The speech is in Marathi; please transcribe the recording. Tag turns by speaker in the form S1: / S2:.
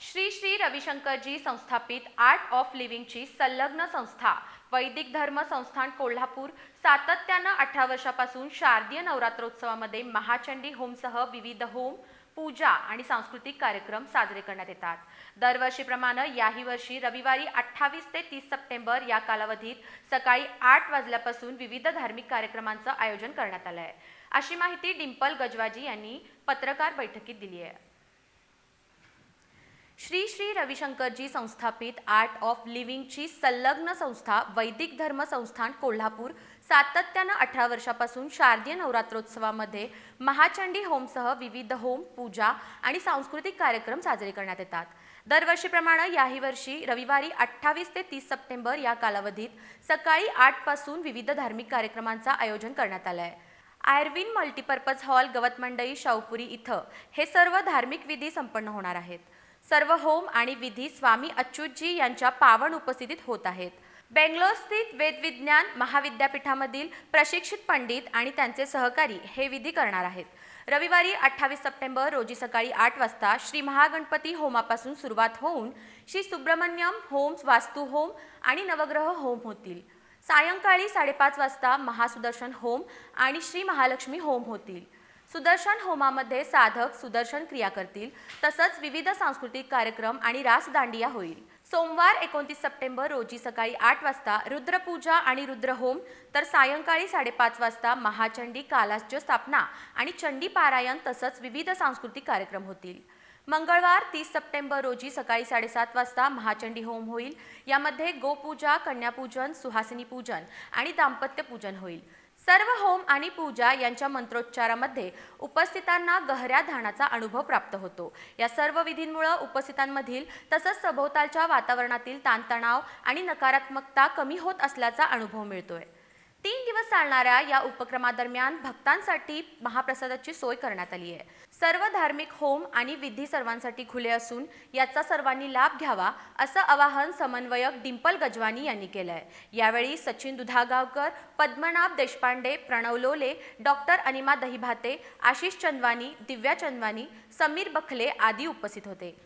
S1: श्री श्री रविशंकरजी संस्थापित आर्ट ऑफ लिव्हिंगची संलग्न संस्था वैदिक धर्म संस्थान कोल्हापूर सातत्यानं अठरा वर्षापासून शारदीय नवरात्रोत्सवामध्ये महाचंडी होमसह विविध होम पूजा आणि सांस्कृतिक कार्यक्रम साजरे करण्यात येतात. दरवर्षीप्रमाणे याही वर्षी रविवारी अठ्ठावीस ते तीस सप्टेंबर या कालावधीत सकाळी आठ वाजल्यापासून विविध धार्मिक कार्यक्रमांचं आयोजन करण्यात आलं आहे अशी माहिती डिंपल गजवाजी यांनी पत्रकार बैठकीत दिली आहे. श्री श्री रविशंकरजी संस्थापित आर्ट ऑफ लिव्हिंगची संलग्न संस्था वैदिक धर्म संस्थान कोल्हापूर सातत्यानं अठरा वर्षापासून शारदीय नवरात्रोत्सवामध्ये महाचंडी होमसह विविध होम पूजा आणि सांस्कृतिक कार्यक्रम साजरे करण्यात येतात. दरवर्षीप्रमाणे याही वर्षी रविवारी अठ्ठावीस ते तीस सप्टेंबर या कालावधीत सकाळी आठपासून विविध धार्मिक कार्यक्रमांचं आयोजन करण्यात आलं आहे आयर्विन मल्टीपर्पज हॉल गवत मंडई शाहपुरी इथं हे सर्व धार्मिक विधी संपन्न होणार आहेत. सर्व होम आणि विधी स्वामी अच्युतजी यांच्या पावन उपस्थितीत होत आहेत. बेंगलोर स्थित वेदविज्ञान महाविद्यापीठामधील प्रशिक्षित पंडित आणि त्यांचे सहकारी हे विधी करणार आहेत. रविवारी अठ्ठावीस सप्टेंबर रोजी सकाळी आठ वाजता श्री महागणपती होमापासून सुरुवात होऊन श्री सुब्रमण्यम होम्स वास्तू होम आणि नवग्रह होम होतील. सायंकाळी साडेपाच वाजता महासुदर्शन होम आणि श्री महालक्ष्मी होम होतील. सुदर्शन होमामध्ये साधक सुदर्शन क्रिया करतील. तसंच विविध सांस्कृतिक कार्यक्रम आणि रासदांडिया होईल. सोमवार एकोणतीस सप्टेंबर रोजी सकाळी आठ वाजता रुद्रपूजा आणि रुद्रहोम तर सायंकाळी साडेपाच वाजता महाचंडी कालास्य स्थापना आणि चंडी पारायण तसंच विविध सांस्कृतिक कार्यक्रम होतील. मंगळवार तीस सप्टेंबर रोजी सकाळी साडेसात वाजता महाचंडी होम होईल. यामध्ये गोपूजा कन्यापूजन सुहासिनी पूजन आणि दाम्पत्य पूजन होईल. सर्व होम आणि पूजा यांच्या मंत्रोच्चारामध्ये उपस्थितांना गहऱ्या ध्यानाचा अनुभव प्राप्त होतो. या सर्व विधींमुळे उपस्थितांमधील तसंच सभोवतालच्या वातावरणातील ताणतणाव आणि नकारात्मकता कमी होत असल्याचा अनुभव मिळतोय. चालणाऱ्या या उपक्रमादरम्यान भक्तांसाठी महाप्रसादाची सोय करण्यात आली आहे. सर्व धार्मिक होम आणि विधी सर्वांसाठी खुले असून याचा सर्वांनी लाभ घ्यावा असं आवाहन समन्वयक डिंपल गजवानी यांनी केलं आहे यावेळी सचिन दुधागावकर पद्मनाभ देशपांडे प्रणव लोले डॉक्टर अनिमा दहिभाते आशिष चंदवानी दिव्या चंदवानी समीर बखले आदी उपस्थित होते.